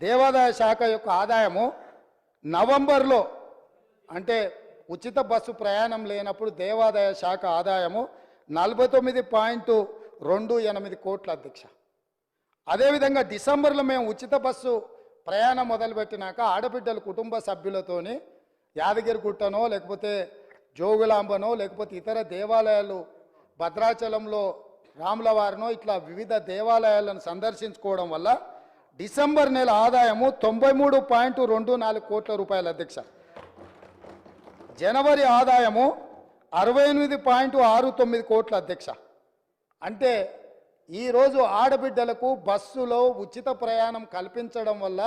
దేవాదాయ శాఖ యొక్క ఆదాయము నవంబర్లో అంటే ఉచిత బస్సు ప్రయాణం లేనప్పుడు దేవాదాయ శాఖ ఆదాయము నలభై తొమ్మిది పాయింట్ రెండు ఎనిమిది కోట్ల అధ్యక్ష. అదేవిధంగా డిసెంబర్లో మేము ఉచిత బస్సు ప్రయాణం మొదలుపెట్టినాక ఆడబిడ్డల కుటుంబ సభ్యులతోని యాదగిరిగుట్టనో లేకపోతే జోగులాంబనో లేకపోతే ఇతర దేవాలయాలు భద్రాచలంలో రాములవారినో ఇట్లా వివిధ దేవాలయాలను సందర్శించుకోవడం వల్ల డిసెంబర్ నెల ఆదాయము తొంభై మూడు పాయింట్ రెండు నాలుగు కోట్ల రూపాయలు అధ్యక్ష. జనవరి ఆదాయము అరవై ఎనిమిది పాయింట్ ఆరు తొమ్మిది కోట్ల అధ్యక్ష. అంటే ఈరోజు ఆడబిడ్డలకు బస్సులో ఉచిత ప్రయాణం కల్పించడం వల్ల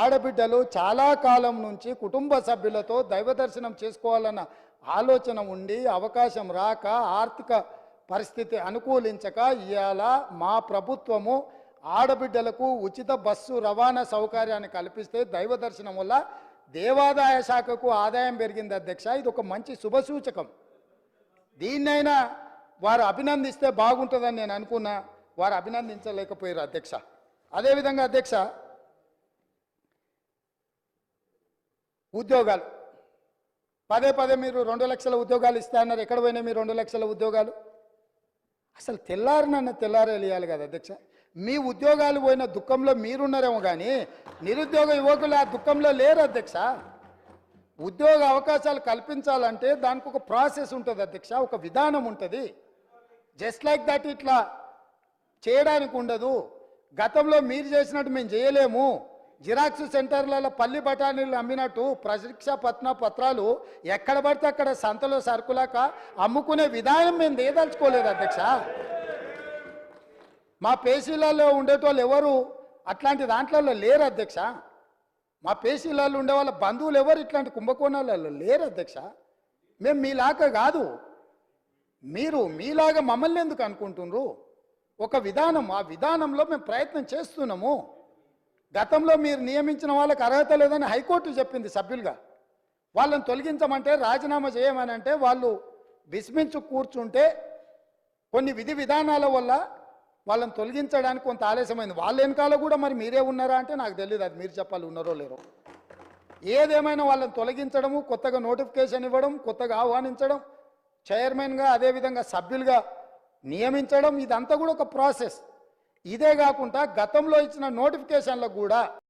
ఆడబిడ్డలు చాలా కాలం నుంచి కుటుంబ సభ్యులతో దైవ దర్శనం చేసుకోవాలన్న ఆలోచన ఉండి అవకాశం రాక ఆర్థిక పరిస్థితి అనుకూలించక ఇవాళ మా ప్రభుత్వము ఆడబిడ్డలకు ఉచిత బస్సు రవాణా సౌకర్యాన్ని కల్పిస్తే దైవ దర్శనం వల్ల దేవాదాయ శాఖకు ఆదాయం పెరిగింది అధ్యక్ష. ఇది ఒక మంచి శుభసూచకం దీన్నైనా వారు అభినందిస్తే బాగుంటుందని నేను అనుకున్నా. వారు అభినందించలేకపోయారు అధ్యక్ష. అదేవిధంగా అధ్యక్ష ఉద్యోగాలు. పదే పదే మీరు రెండు లక్షల ఉద్యోగాలు ఇస్తా అన్నారు. ఎక్కడ పోయినాయి మీ రెండు లక్షల ఉద్యోగాలు? అసలు తెల్లారినన్న తెల్లారేయాలి కదా అధ్యక్ష. మీ ఉద్యోగాలు పోయిన దుఃఖంలో మీరున్నారేమో కానీ నిరుద్యోగ యువకులు ఆ దుఃఖంలో లేరు అధ్యక్ష. ఉద్యోగ అవకాశాలు కల్పించాలంటే దానికి ఒక ప్రాసెస్ ఉంటుంది అధ్యక్ష ఒక విధానం ఉంటుంది. జస్ట్ లైక్ దట్ ఇట్లా చేయడానికి ఉండదు. గతంలో మీరు చేసినట్టు మేము చేయలేము. జిరాక్స్ సెంటర్లలో పల్లి బఠానీలు అమ్మినట్టు ప్రశిక్ష పత్న పత్రాలు ఎక్కడ పడితే అక్కడ సంతలో సరుకులాక అమ్ముకునే విధానం మేము దేదలుచుకోలేదు అధ్యక్ష. మా పేసీలలో ఉండేటోళ్ళు ఎవరు? అట్లాంటి దాంట్లలో లేరు అధ్యక్ష. మా పేసీలలో ఉండే వాళ్ళ బంధువులు ఎవరు? ఇట్లాంటి కుంభకోణాలలో లేరు అధ్యక్ష. మేము మీలాగా కాదు. మీరు మీలాగా మమ్మల్ని ఎందుకు అనుకుంటున్నారు ఒక విధానం ఆ విధానంలో మేము ప్రయత్నం చేస్తున్నాము. గతంలో మీరు నియమించిన వాళ్ళకి అర్హత లేదని హైకోర్టు చెప్పింది సభ్యులుగా. వాళ్ళని తొలగించమంటే రాజీనామా చేయమని అంటే వాళ్ళు విస్మించు కూర్చుంటే కొన్ని విధి విధానాల వల్ల వాళ్ళని తొలగించడానికి కొంత ఆలస్యమైంది. వాళ్ళ వెనకాల కూడా మరి మీరే ఉన్నారా అంటే నాకు తెలియదు అది మీరు చెప్పాలి ఉన్నారో లేరో. ఏదేమైనా వాళ్ళని తొలగించడము కొత్తగా నోటిఫికేషన్ ఇవ్వడం కొత్తగా ఆహ్వానించడం చైర్మన్గా అదేవిధంగా సభ్యులుగా నియమించడం ఇదంతా కూడా ఒక ప్రాసెస్. ఇదే కాకుండా గతంలో ఇచ్చిన నోటిఫికేషన్లకు కూడా